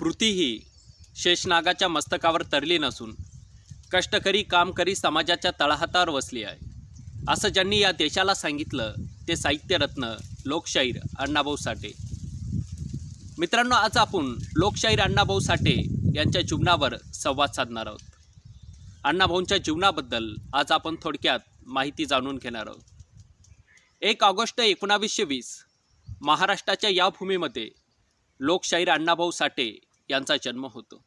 पृथ्वी शेषनागाच्या मस्तकावर तरली नसून कष्टकरी काम करी समाजाच्या तळहातावर वसली आहे. असं ज्यांनी या देशाला सांगितलं ते साहित्यरत्न लोकशाहीर अण्णाभाऊ साठे. मित्रांनो आज आपण लोकशाहीर अण्णाभाऊ साठे यांच्या जीवनावर संवाद साधणार आहोत. अण्णाभाऊंच्या जीवनाबद्दल आज आपण थोडक्यात माहिती जाणून घेणार आहोत. एक ऑगस्ट एकोणावीसशे वीस महाराष्ट्राच्या या भूमीमध्ये लोकशाहीर अण्णाभाऊ साठे यांचा जन्म होतो.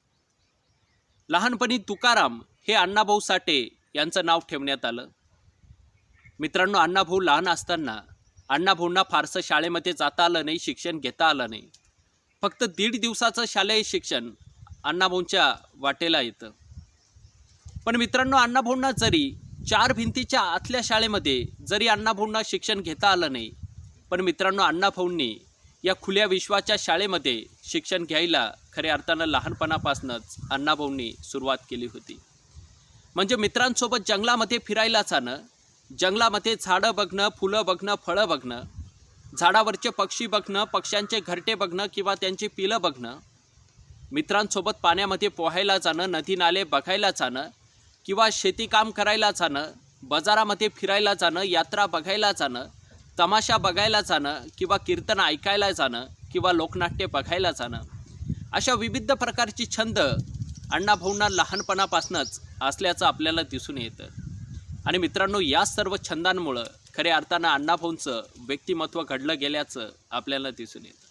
लहानपणी तुकाराम हे अण्णाभाऊ साठे यांचं नाव ठेवण्यात आलं. मित्रांनो अण्णाभाऊ लहान असताना अण्णाभाऊंना फारसं शाळेमध्ये जाता आलं नाही शिक्षण घेता आलं नाही. फक्त दीड दिवसाचं शालेय शिक्षण अण्णाभाऊंच्या वाटेला येतं. पण मित्रांनो अण्णाभाऊंना जरी चार भिंतीच्या आतल्या शाळेमध्ये जरी अण्णाभाऊंना शिक्षण घेता आलं नाही पण मित्रांनो अण्णाभाऊंनी या खुल्या विश्वाच्या शाळेमध्ये शिक्षण घ्यायला खऱ्या अर्थानं लहानपणापासूनच अण्णाभाऊंनी सुरुवात केली होती. म्हणजे मित्रांसोबत जंगलामध्ये फिरायला जाणं जंगलामध्ये झाडं बघणं फुलं बघणं फळं बघणं झाडावरचे पक्षी बघणं पक्ष्यांचे घरटे बघणं किंवा त्यांची पिलं बघणं मित्रांसोबत पाण्यामध्ये पोहायला जाणं नदी नाले बघायला जाणं किंवा शेतीकाम करायला जाणं बाजारामध्ये फिरायला जाणं यात्रा बघायला जाणं तमाशा बघायला जाणं किंवा कीर्तन ऐकायला जाणं किंवा लोकनाट्य बघायला जाणं. अशा विविध प्रकारची छंद अण्णाभाऊंना लहानपणापासूनच असल्याचं आपल्याला दिसून येतं. आणि मित्रांनो या सर्व छंदांमुळं खऱ्या अर्थानं अण्णाभाऊंचं व्यक्तिमत्व घडलं गेल्याचं आपल्याला दिसून येतं.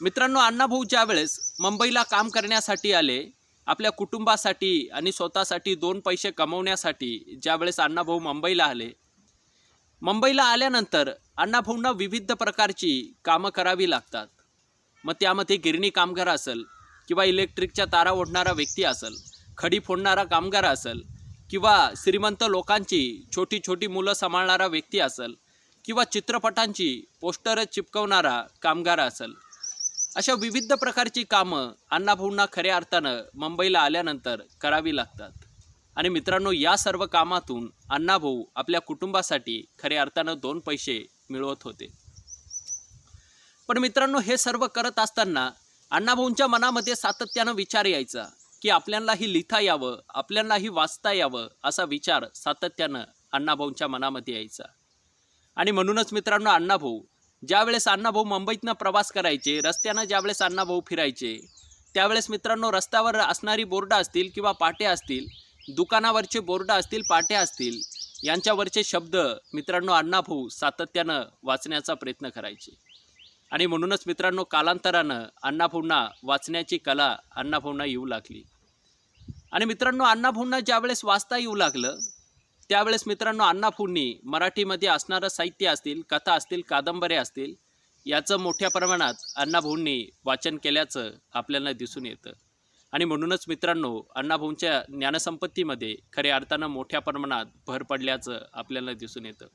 मित्रांनो अण्णाभाऊ ज्यावेळेस मुंबईला काम करण्यासाठी आले आपल्या कुटुंबासाठी आणि स्वतःसाठी दोन पैसे कमवण्यासाठी ज्यावेळेस अण्णाभाऊ मुंबईला आले मुंबईला आल्यानंतर अण्णाभाऊंना विविध प्रकारची कामं करावी लागतात. मग त्यामध्ये गिरणी कामगार असेल किंवा इलेक्ट्रिकच्या तारा ओढणारा व्यक्ती असेल खडी फोडणारा कामगार असेल किंवा श्रीमंत लोकांची छोटी छोटी मुलं सांभाळणारा व्यक्ती असेल किंवा चित्रपटांची पोस्टर चिपकवणारा कामगार असेल. अशा विविध प्रकारची कामं अण्णाभाऊंना खऱ्या अर्थानं मुंबईला आल्यानंतर करावी लागतात. आणि मित्रांनो या सर्व कामातून अण्णाभाऊ आपल्या कुटुंबासाठी खऱ्या अर्थानं दोन पैसे मिळवत होते. पण मित्रांनो हे सर्व करत असताना अण्णाभाऊंच्या मनामध्ये सातत्यानं विचार यायचा की आपल्यालाही लिहिता यावं आपल्यालाही वाचता यावं असा विचार सातत्यानं अण्णाभाऊंच्या मनामध्ये यायचा. आणि म्हणूनच मित्रांनो अण्णाभाऊ ज्यावेळेस अण्णाभाऊ मुंबईतनं प्रवास करायचे रस्त्यानं ज्यावेळेस अण्णाभाऊ फिरायचे त्यावेळेस मित्रांनो रस्त्यावर असणारी बोर्ड असतील किंवा पाटे असतील दुकानावरचे बोर्ड असतील पाटे असतील यांच्यावरचे शब्द मित्रांनो अण्णाभाऊ सातत्यानं वाचण्याचा प्रयत्न करायचे. आणि म्हणूनच मित्रांनो कालांतरानं अण्णाभाऊंना वाचण्याची कला अण्णाभाऊंना येऊ लागली. आणि मित्रांनो अण्णाभाऊंना ज्यावेळेस वाचता येऊ लागलं त्यावेळेस मित्रांनो अण्णाभाऊंनी मराठीमध्ये असणारं साहित्य असतील कथा असतील कादंबऱ्या असतील याचं मोठ्या प्रमाणात अण्णाभाऊंनी वाचन केल्याचं आपल्याला दिसून येतं. आणि म्हणूनच मित्रांनो अण्णाभाऊंच्या ज्ञानसंपत्तीमध्ये खऱ्या अर्थानं मोठ्या प्रमाणात भर पडल्याचं आपल्याला दिसून येतं.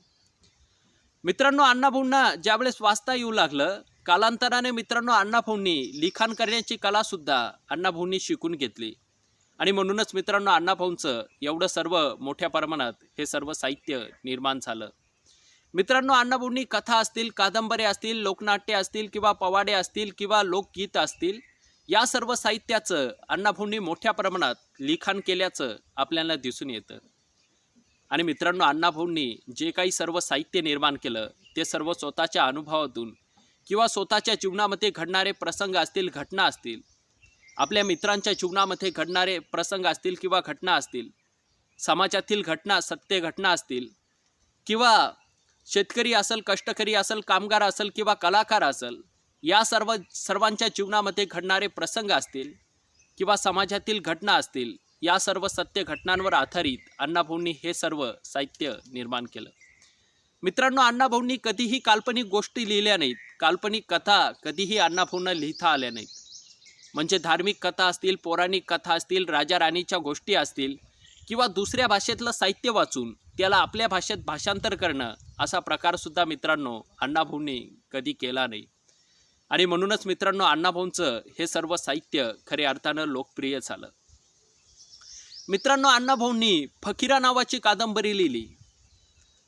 मित्रांनो अण्णाभाऊंना ज्यावेळेस वाचता येऊ लागलं कालांतराने मित्रांनो अण्णाभाऊंनी लिखाण करण्याची कलासुद्धा अण्णाभाऊंनी शिकून घेतली. आणि म्हणूनच मित्रांनो अण्णाभाऊंचं एवढं सर्व मोठ्या प्रमाणात हे सर्व साहित्य निर्माण झालं. मित्रांनो अण्णाभाऊंनी कथा असतील कादंबऱ्या असतील लोकनाट्य असतील किंवा पवाडे असतील किंवा लोकगीत असतील या सर्व साहित्याचं अण्णाभाऊंनी मोठ्या प्रमाणात लिखाण केल्याचं आपल्याला दिसून येतं. आणि मित्रांनो अण्णाभाऊंनी जे काही सर्व साहित्य निर्माण केलं ते सर्व स्वतःच्या अनुभवातून किंवा स्वतःच्या जीवनामध्ये घडणारे प्रसंग असतील घटना असतील आपल्या मित्रांच्या जीवनामध्ये घडणारे प्रसंग असतील किंवा घटना असतील समाजातील घटना सत्य घटना असतील किंवा शेतकरी असेल कष्टकरी असेल कामगार असेल किंवा कलाकार असेल या सर्व सर्वांच्या जीवनामध्ये घडणारे प्रसंग असतील किंवा समाजातील घटना असतील या सर्व सत्य घटनांवर आधारित अण्णाभाऊंनी हे सर्व साहित्य निर्माण केलं. मित्रांनो अण्णाभाऊंनी कधीही काल्पनिक गोष्टी लिहिल्या नाहीत. काल्पनिक कथा कधीही अण्णाभाऊंना लिहिता आल्या नाहीत. म्हणजे धार्मिक कथा असतील पौराणिक कथा असतील राजा राणीच्या गोष्टी असतील किंवा दुसऱ्या भाषेतलं साहित्य वाचून त्याला आपल्या भाषेत भाषांतर करणं असा प्रकारसुद्धा मित्रांनो अण्णाभाऊंनी कधी केला नाही. आणि म्हणूनच मित्रांनो अण्णाभाऊंचं हे सर्व साहित्य खऱ्या अर्थानं लोकप्रिय झालं. मित्रांनो अण्णाभाऊंनी फकीरा नावाची कादंबरी लिहिली.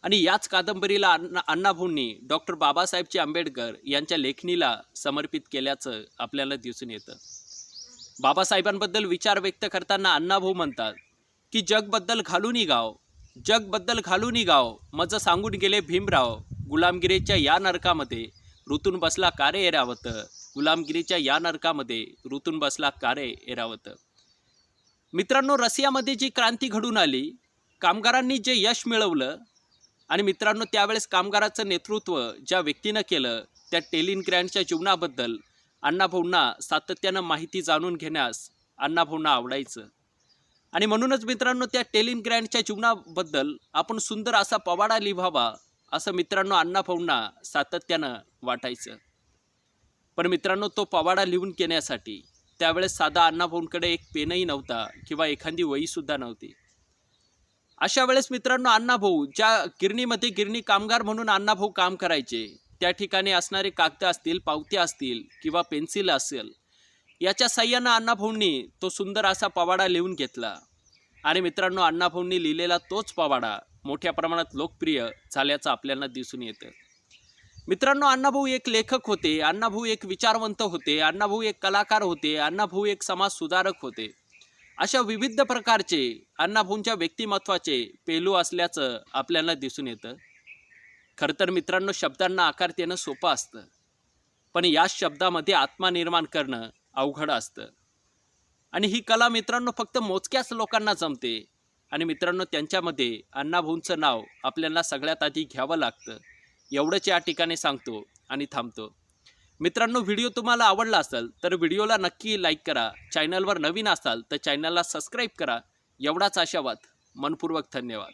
आणि याच कादंबरीला अण्णा अण्णाभाऊंनी डॉक्टर बाबासाहेबजी आंबेडकर यांच्या लेखणीला समर्पित केल्याचं आपल्याला दिसून येतं. बाबासाहेबांबद्दल विचार व्यक्त करताना अण्णाभाऊ म्हणतात की जगबद्दल घालूनही गाव जगबद्दल घालूनी गाव मज सांगून गेले भीमराव गुलामगिरीच्या या नरकामध्ये ऋतून बसला कारे एरावत. गुलामगिरीच्या या नरकामध्ये ऋतून बसला कारे एरावत. मित्रांनो रशियामध्ये जी क्रांती घडून आली कामगारांनी जे यश मिळवलं आणि मित्रांनो त्यावेळेस कामगाराचं नेतृत्व ज्या व्यक्तीनं केलं त्या टेलिन ग्रँडच्या जीवनाबद्दल अण्णाभाऊंना सातत्यानं माहिती जाणून घेण्यास अण्णाभाऊंना आवडायचं. आणि म्हणूनच मित्रांनो त्या टेलिन ग्रँडच्या जीवनाबद्दल आपण सुंदर असा पवाडा लिहावा असं मित्रांनो अण्णाभाऊंना सातत्यानं वाटायचं. पण मित्रांनो तो पवाडा लिहून घेण्यासाठी त्यावेळेस साधा अण्णाभाऊंकडे एक पेनही नव्हता किंवा एखादी वहीसुद्धा नव्हती. अशा वेळेस मित्रांनो अण्णाभाऊ ज्या गिरणीमध्ये गिरणी कामगार म्हणून अण्णाभाऊ काम करायचे त्या ठिकाणी असणारे कागद असतील पावत्या असतील किंवा पेन्सिल असेल याच्या साह्यानं अण्णाभाऊंनी तो सुंदर असा पवाडा लिहून घेतला. आणि मित्रांनो अण्णाभाऊंनी लिहिलेला तोच पवाडा मोठ्या प्रमाणात लोकप्रिय झाल्याचं आपल्याला दिसून येतं. मित्रांनो अण्णाभाऊ एक लेखक होते अण्णाभाऊ एक विचारवंत होते अण्णाभाऊ एक कलाकार होते अण्णाभाऊ एक समाज सुधारक होते. अशा विविध प्रकारचे अण्णाभाऊंच्या व्यक्तिमत्वाचे पेलू असल्याचं आपल्याला दिसून येतं. खरं तर मित्रांनो शब्दांना आकार देणं सोपं असतं. पण या शब्दामध्ये आत्मा निर्माण करणं अवघड असतं. आणि ही कला मित्रांनो फक्त मोजक्याच लोकांना जमते. आणि मित्रांनो त्यांच्यामध्ये अण्णाभाऊंचं नाव आपल्याला सगळ्यात आधी घ्यावं लागतं. एवढंच या ठिकाणी सांगतो आणि थांबतो. मित्रांनो व्हिडिओ तुम्हाला आवडला असेल तर व्हिडिओला नक्की लाईक करा. चॅनलवर नवीन असाल तर चॅनलला सबस्क्राईब करा. एवढाच आशावाद. मनपूर्वक धन्यवाद.